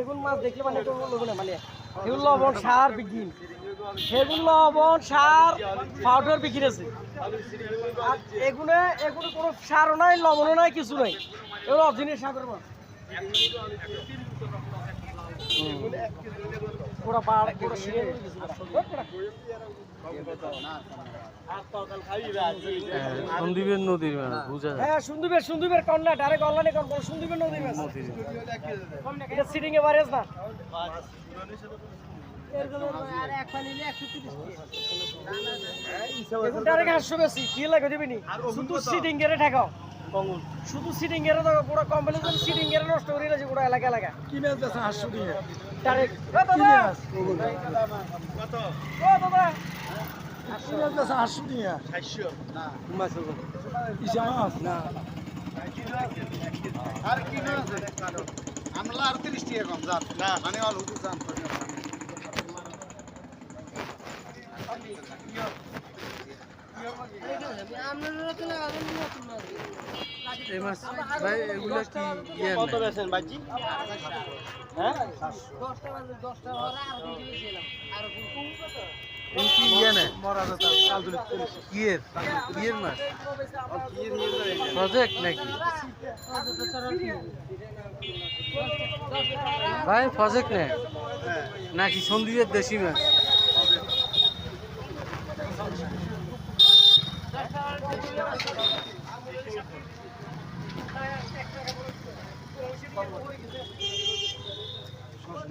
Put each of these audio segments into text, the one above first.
এগুলো মাছ দেখলে মানে মানে লবণ, সার বিঘিন লবণ, সার পাউডার বিক্রি আছে আর এগুলো কোনো সারও নাই, লবণও নাই, কিছু নাই। এগুলো অরিজিনাল সাগর মাছ। পুরা পাড় পুরো শিরে সন্দীপের নদীর বুঝা হ্যাঁ সুন্দরবের সুন্দরবের কন্যা ডাইরেক্ট অনলাইনে সুন্দরবের নদীর এটা সিটিং এ বারেজ না। ডাইরেক্ট হাসছো বেশি কি লাগে দিবি নি? শুধু সিটিং এর ঠেকাও। শুধু সিটিং এর কোম্পানি তো সিটিং এর নষ্ট করে দিয়েছে পুরো এলাকা এলাকা। কি মাছ বেচা হাসু দিয়ে ডাইরেক্ট ও দাদা! ও দাদা! হাসু দিয়ে ইসা মাছ না। আর কি না আছে? আমলা আর তিরিশ টাকা কম যান না মানে অল হুকুম যান এই মাছ। ভাই এগুলো কি ইয়ে কত বাজি? হ্যাঁ? এগুলো কি ইয়ে না ইয়ের? ইয়ের মাছ? প্রজেক্ট নাকি? ভাই প্রজেক্ট না নাকি সন্দীপের দেশি মাছ?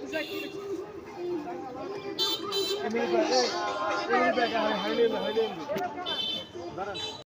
দুশো কি